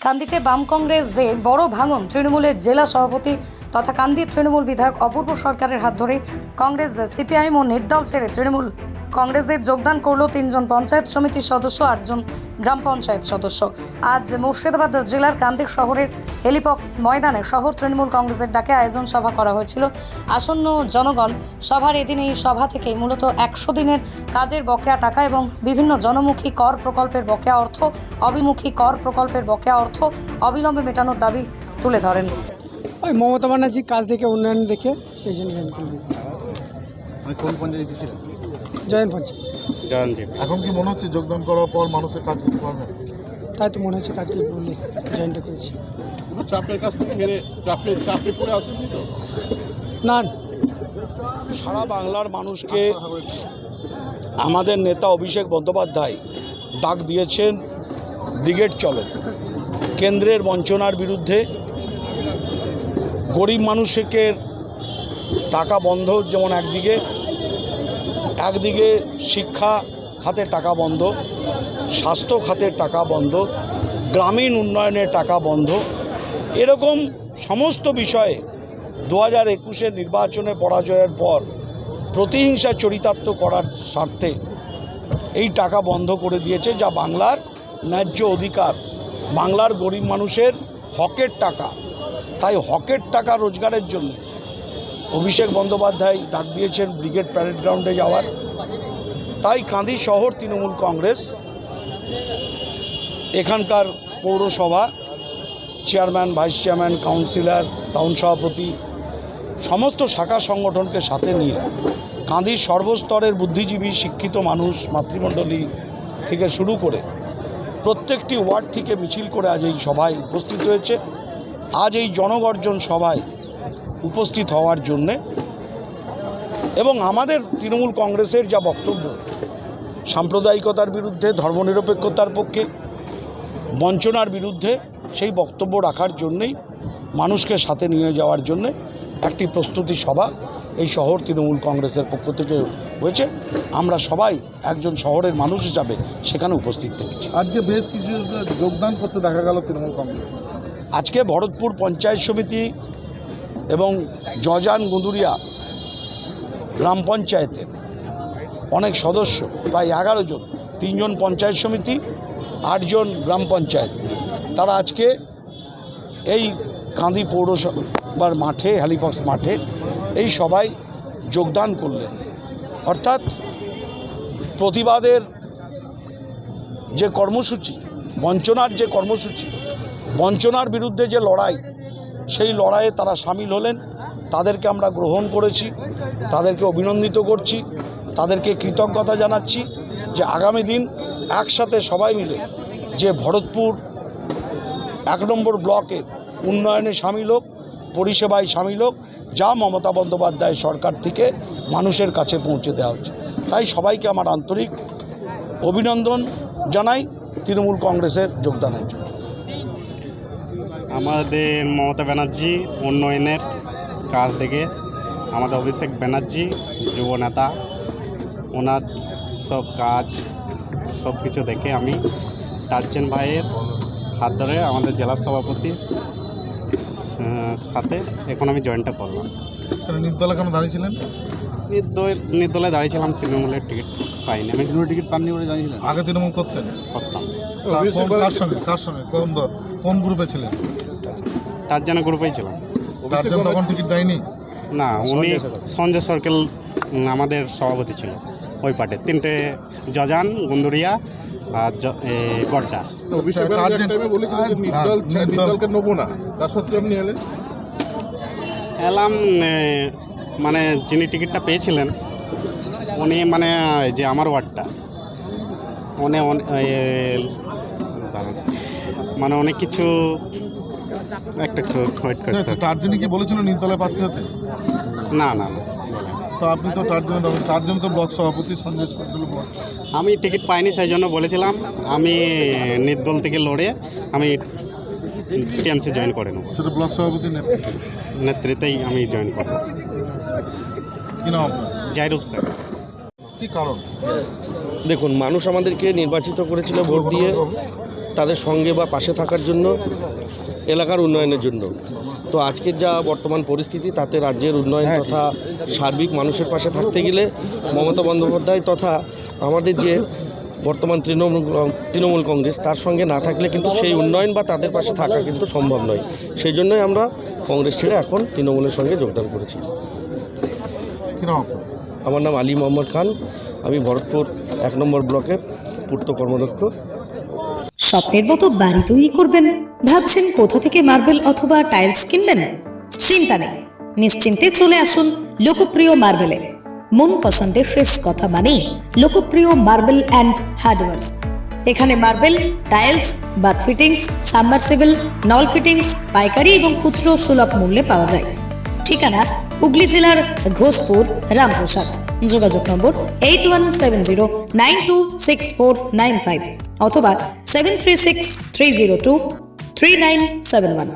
কান্দিতে বাম কংগ্রেসে বড় ভাঙন তৃণমূলের জেলা সভাপতি তথা কান্দি তৃণমূল বিধায়ক অপূর্ব সরকারের হাত ধরে কংগ্রেস, সিপিআইএম ও নির্দল ছেড়ে তৃণমূল কংগ্রেসে যোগদান করল তিনজন পঞ্চায়েত সমিতির সদস্য আটজন গ্রাম পঞ্চায়েত সদস্য। আজ মুর্শিদাবাদ জেলার কান্দি শহরের হেলিপক্স ময়দানে শহর তৃণমূল কংগ্রেসের ডাকে আয়োজন সভা করা হয়েছিল। আসন্ন জনগণ সভার এদিন এই সভা থেকে মূলত একশো দিনের কাজের বকেয়া টাকা এবং বিভিন্ন জনমুখী কর প্রকল্পের বকেয়া অর্থ অবিমুখী কর প্রকল্পের বকেয়া অর্থ অবিলম্বে মেটানোর দাবি তুলে ধরেন। ওই মমতা ব্যানার্জি কাজ দেখে উন্নয়ন দেখে সেই জন্য কোন পঞ্চায়েতে ছিলেন জয়েন পঞ্চায়েত জয়ন্তী এখন কি মনে হচ্ছে যোগদান করার পর মানুষের কাজ করতে পারবেন তাই তো মনে হচ্ছে কাজ করব বলে জয়েনটা করেছি। পুরো চাপের কাছ থেকে হেরে চাপে চাপে পড়ে আসেনি তো? না সারা বাংলার মানুষকে আমাদের নেতা অভিষেক বন্দ্যোপাধ্যায় ডাক দিয়েছেন ব্রিগেড চলো। কেন্দ্রের বঞ্চনার বিরুদ্ধে গরিব মানুষকে টাকা বন্ধ যেমন একদিকে একদিকে শিক্ষা খাতে টাকা বন্ধ, স্বাস্থ্য খাতের টাকা বন্ধ, গ্রামীণ উন্নয়নের টাকা বন্ধ। এরকম সমস্ত বিষয়ে দু হাজার একুশের নির্বাচনে পরাজয়ের পর প্রতিহিংসা চরিতার্থ করার স্বার্থে এই টাকা বন্ধ করে দিয়েছে, যা বাংলার ন্যায্য অধিকার। বাংলার গরিব মানুষের হকের টাকা। তাই হকের টাকা রোজগারের জন্য অভিষেক বন্দ্যোপাধ্যায় ডাক দিয়েছেন ব্রিগেড প্যারেড গ্রাউন্ডে যাওয়ার। তাই কাঁদি শহর তৃণমূল কংগ্রেস, এখানকার পৌরসভা, chairman, vice chairman, councillor, town সভাপতি, সমস্ত শাখা সংগঠনকে সাথে নিয়ে কাঁদির সর্বস্তরের বুদ্ধিজীবী, শিক্ষিত মানুষ, মাতৃমণ্ডলী থেকে শুরু করে প্রত্যেকটি ওয়ার্ড থেকে মিছিল করে আজ এই সভায় উপস্থিত হয়েছে। আজ এই জনগর্জন সভায় উপস্থিত হওয়ার জন্যে এবং আমাদের তৃণমূল কংগ্রেসের যা বক্তব্য সাম্প্রদায়িকতার বিরুদ্ধে ধর্মনিরপেক্ষতার পক্ষে বঞ্চনার বিরুদ্ধে সেই বক্তব্য রাখার জন্যেই মানুষকে সাথে নিয়ে যাওয়ার জন্যে একটি প্রস্তুতি সভা এই শহর তৃণমূল কংগ্রেসের পক্ষ থেকে হয়েছে। আমরা সবাই একজন শহরের মানুষ হিসাবে সেখানে উপস্থিত থেকেছি। আজকে বেশ কিছু যোগদান করতে দেখা গেল তৃণমূল কংগ্রেস। আজকে ভরতপুর পঞ্চায়েত সমিতি এবং জজান গুঁদুরিয়া গ্রাম পঞ্চায়েতের অনেক সদস্য, প্রায় এগারো জন, তিনজন পঞ্চায়েত সমিতি, আটজন গ্রাম পঞ্চায়েত। তারা আজকে এই কাঁদি পৌরসভার মাঠে, হ্যালিফক্স মাঠে এই সবাই যোগদান করলেন। অর্থাৎ প্রতিবাদের যে কর্মসূচি, বঞ্চনার যে কর্মসূচি, বঞ্চনার বিরুদ্ধে যে লড়াই সেই লড়াইয়ে তারা সামিল হলেন। তাদেরকে আমরা গ্রহণ করেছি, তাদেরকে অভিনন্দিত করছি, তাদেরকে কৃতজ্ঞতা জানাচ্ছি যে আগামী দিন একসাথে সবাই মিলে যে ভরতপুর এক নম্বর ব্লকের উন্নয়নে সামিল হোক, পরিষেবায় সামিল হোক, যা মমতা বন্দ্যোপাধ্যায় সরকার থেকে মানুষের কাছে পৌঁছে দেওয়া হচ্ছে। তাই সবাইকে আমার আন্তরিক অভিনন্দন জানাই। তৃণমূল কংগ্রেসের যোগদানের জন্য। আমাদের মমতা ব্যানার্জি উন্নয়নের কাজ দেখে আমাদের অভিষেক ব্যানার্জি যুব নেতা ওনার সব কাজ সব কিছু দেখে আমি টার্জেন ভাইয়ের হাত ধরে আমাদের জেলা সভাপতির সাথে এখন আমি জয়েনটা করলাম। নির্দলা কেন দাঁড়িয়েছিলেন নির্দল নির্দলে দাঁড়িয়েছিলাম তৃণমূলের টিকিট পাইনি। আমি টিকিট পাননি বলে দাঁড়িয়েছিলাম আগে তৃণমূল করতেন? করতাম। কার- সঙ্গে কার সঙ্গে কোন দল। কোন গ্রুপে ছিলেন? টার্জেনা গ্রুপেই ছিলাম। তার জন্য তখন টিকিট দেয়নি? না উনি সঞ্জয় সর্কেল আমাদের সভাপতি ছিল ওই পার্টে। তিনটে জজান গুন্দুরিয়া আর গড্ডা হ্যাঁ, নির্দল- নেব না। তার সত্ত্বেও আপনি এলেন? এলাম মানে যিনি টিকিটটা পেয়েছিলেন উনি মানে যে আমার ওয়ার্ডটা উনি। মানে অনেক কিছু একটা একটু ওয়েট করতে হবে। টার্জেনে কি বলেছিল নির্দলায় প্রার্থী হতে? না না না। তো আপনি তো টার্জেনে দাঁড়ান টার্জেন তো ব্লক সভাপতি সঞ্জয় সরকার ব্লক আমি টিকিট পাইনি সেই জন্য বলেছিলাম আমি নির্দল থেকে লড়ে আমি টিএমসি জয়েন করে নেব। সেটা ব্লক সভাপতি নেতৃত্বে। নেতৃত্বেই আমি জয়েন করব। কি নাম জাইরুল স্যার। কি কারণ? দেখুন মানুষ আমাদেরকে নির্বাচিত করেছিল ভোট দিয়ে। তাদের সঙ্গে বা পাশে থাকার জন্য এলাকার উন্নয়নের জন্য। তো আজকের যা বর্তমান পরিস্থিতি তাতে রাজ্যের উন্নয়ন তথা সার্বিক মানুষের পাশে থাকতে গেলে মমতা বন্দ্যোপাধ্যায় তথা আমাদের যে বর্তমান তৃণমূল তৃণমূল কংগ্রেস তার সঙ্গে না থাকলে কিন্তু সেই উন্নয়ন বা তাদের পাশে থাকা কিন্তু সম্ভব নয়। সেই জন্যই আমরা কংগ্রেস ছেড়ে এখন তৃণমূলের সঙ্গে যোগদান করেছি? আমার নাম আলী মোহাম্মদ খান। আমি ভরতপুর এক নম্বর ব্লকের পূর্ত কর্মদক্ষ স্বপ্নের মতো বাড়ি তৈরি করবেন। ভাবছেন কোথা থেকে মার্বেল অথবা টাইলস কিনবেন? চিন্তা নেই। নিশ্চিন্তে চলে আসুন লোকপ্রিয় মার্বেলে মন পছন্দের শেষ কথা মানে লোকপ্রিয় মার্বেল অ্যান্ড হার্ডওয়ার্স। এখানে marble, tiles, bath fittings, submersible, নল ফিটিংস, পাইকারি এবং খুচরো সুলভ মূল্যে পাওয়া যায়। ঠিকানা হুগলি জেলার ঘোষপুর, রামপ্রসাদ। যোগাযোগ number eight one seven zero nine two six four nine five অথবা seven three six three zero two three nine seven one